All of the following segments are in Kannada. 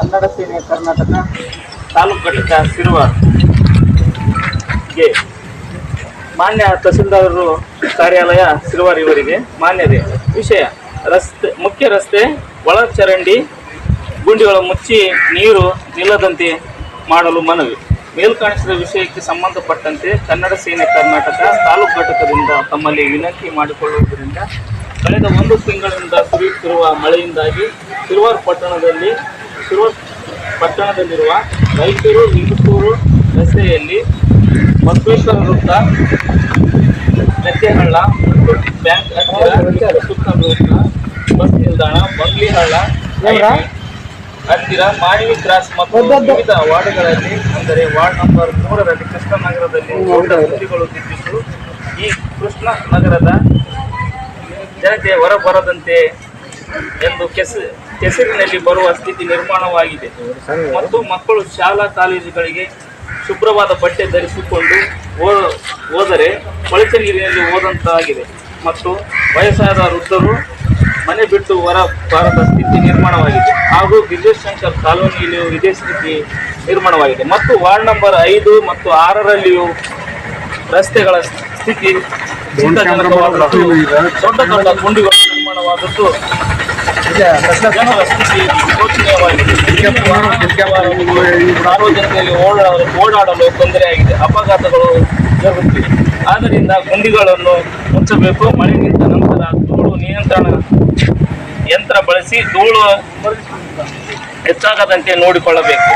ಕನ್ನಡ ಸೇನೆ ಕರ್ನಾಟಕ ತಾಲೂಕು ಘಟಕ ಸಿರುವ ಗೆ ಮಾನ್ಯ ತಹಸೀಲ್ದಾರರು ಕಾರ್ಯಾಲಯ ಸಿರುವಾರ್ ಇವರಿಗೆ ಮಾನ್ಯತೆ. ವಿಷಯ, ರಸ್ತೆ, ಮುಖ್ಯ ರಸ್ತೆ ಒಳ ಚರಂಡಿ ಗುಂಡಿಗಳು ಮುಚ್ಚಿ ನೀರು ನಿಲ್ಲದಂತೆ ಮಾಡಲು ಮನವಿ. ಮೇಲ್ಕಾಣಿಸಿದ ವಿಷಯಕ್ಕೆ ಸಂಬಂಧಪಟ್ಟಂತೆ ಕನ್ನಡ ಸೇನೆ ಕರ್ನಾಟಕ ತಾಲೂಕು ಘಟಕದಿಂದ ತಮ್ಮಲ್ಲಿ ವಿನಂತಿ ಮಾಡಿಕೊಳ್ಳುವುದರಿಂದ, ಕಳೆದ ಒಂದು ತಿಂಗಳಿಂದ ಸುರಿಯುತ್ತಿರುವ ಮಳೆಯಿಂದಾಗಿ ಸಿರುವಾರ್ ಪಟ್ಟಣದಲ್ಲಿ ಸಿರುವಾರ್ ಪಟ್ಟಣದಲ್ಲಿರುವ ಮೈಸೂರು ನಿಂಗಸೂರು ರಸ್ತೆಯಲ್ಲಿ ಬಸವೇಶ್ವರ ವೃತ್ತ ಮೆತ್ತೆಹಳ್ಳ ಬ್ಯಾಂಕ್ ಹತ್ತಿರ ಸುತ್ತ ವೃತ್ತ ಬಸ್ ನಿಲ್ದಾಣ ಬಂಗ್ಲಿಹಳ್ಳ ಹತ್ತಿರ ಮಾಣಿವಿ ಕ್ರಾಸ್ ಮತ್ತು ವಿವಿಧ ವಾರ್ಡ್ಗಳಲ್ಲಿ ಅಂದರೆ ವಾರ್ಡ್ ನಂಬರ್ ಮೂರರಲ್ಲಿ ಕೃಷ್ಣನಗರದಲ್ಲಿ ದೊಡ್ಡ ಬಿದ್ದಿದ್ದು ಈ ಕೃಷ್ಣ ನಗರದ ಜನತೆ ಹೊರಬರದಂತೆ ಎಂದು ಕೆಸ ಕೆಸರಿನಲ್ಲಿ ಬರುವ ಸ್ಥಿತಿ ನಿರ್ಮಾಣವಾಗಿದೆ. ಮತ್ತು ಮಕ್ಕಳು ಶಾಲಾ ಕಾಲೇಜುಗಳಿಗೆ ಶುಭ್ರವಾದ ಬಟ್ಟೆ ಧರಿಸಿಕೊಂಡು ಹೋದರೆ ಕೊಳಚೆ ನೀರಿನಲ್ಲಿ ಹೋದಂತಾಗಿದೆ. ಮತ್ತು ವಯಸ್ಸಾದ ವೃದ್ಧರು ಮನೆ ಬಿಟ್ಟು ಹೊರ ಬಾರದ ಸ್ಥಿತಿ ನಿರ್ಮಾಣವಾಗಿದೆ. ಹಾಗೂ ಶಂಕರ್ ಕಾಲೋನಿಯಲ್ಲಿಯೂ ಇದೇ ಸ್ಥಿತಿ ನಿರ್ಮಾಣವಾಗಿದೆ. ಮತ್ತು ವಾರ್ಡ್ ನಂಬರ್ ಐದು ಮತ್ತು ಆರರಲ್ಲಿಯೂ ರಸ್ತೆಗಳ ಸ್ಥಿತಿ ದೊಡ್ಡ ದೊಡ್ಡ ಗುಂಡಿಗಳು ನಿರ್ಮಾಣವಾದದ್ದು. ಸಾರ್ವಜನಿಕರಿಗೆ ಓಡಾಡಲು ಓಡಾಡಲು ತೊಂದರೆಯಾಗಿದೆ ಅಪಘಾತಗಳು ಜರುಗುತ್ತಿವೆ. ಆದ್ದರಿಂದ ಗುಂಡಿಗಳನ್ನು ಮುಚ್ಚಬೇಕು, ಮಳೆ ನಿಂತ ನಂತರ ಧೂಳು ನಿಯಂತ್ರಣ ಯಂತ್ರ ಬಳಸಿ ಧೂಳು ಹೆಚ್ಚಾಗದಂತೆ ನೋಡಿಕೊಳ್ಳಬೇಕು.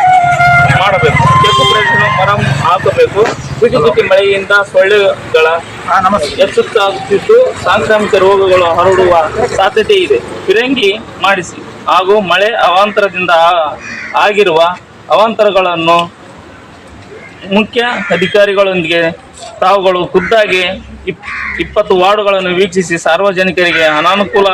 ಮಾಡಬೇಕು. ಕೆಂಪು ಪ್ರದೇಶಗಳು ಮರ ಹಾಕಬೇಕು. ಬಿಸಿ ಬಿಸಿ ಮಳೆಯಿಂದ ಸೊಳ್ಳೆಗಳ ಹೆಚ್ಚುತ್ತಾಗುತ್ತಿದ್ದು ಸಾಂಕ್ರಾಮಿಕ ರೋಗಗಳು ಹರಡುವ ಸಾಧ್ಯತೆ ಇದೆ. ಫಿರಂಗಿ ಮಾಡಿಸಿ. ಹಾಗೂ ಮಳೆ ಅವಾಂತರದಿಂದ ಆಗಿರುವ ಅವಾಂತರಗಳನ್ನು ಮುಖ್ಯ ಅಧಿಕಾರಿಗಳೊಂದಿಗೆ ತಾವುಗಳು ಖುದ್ದಾಗಿ ಇಪ್ ಇಪ್ಪತ್ತು ವಾರ್ಡುಗಳನ್ನು ವೀಕ್ಷಿಸಿ ಸಾರ್ವಜನಿಕರಿಗೆ ಅನಾನುಕೂಲ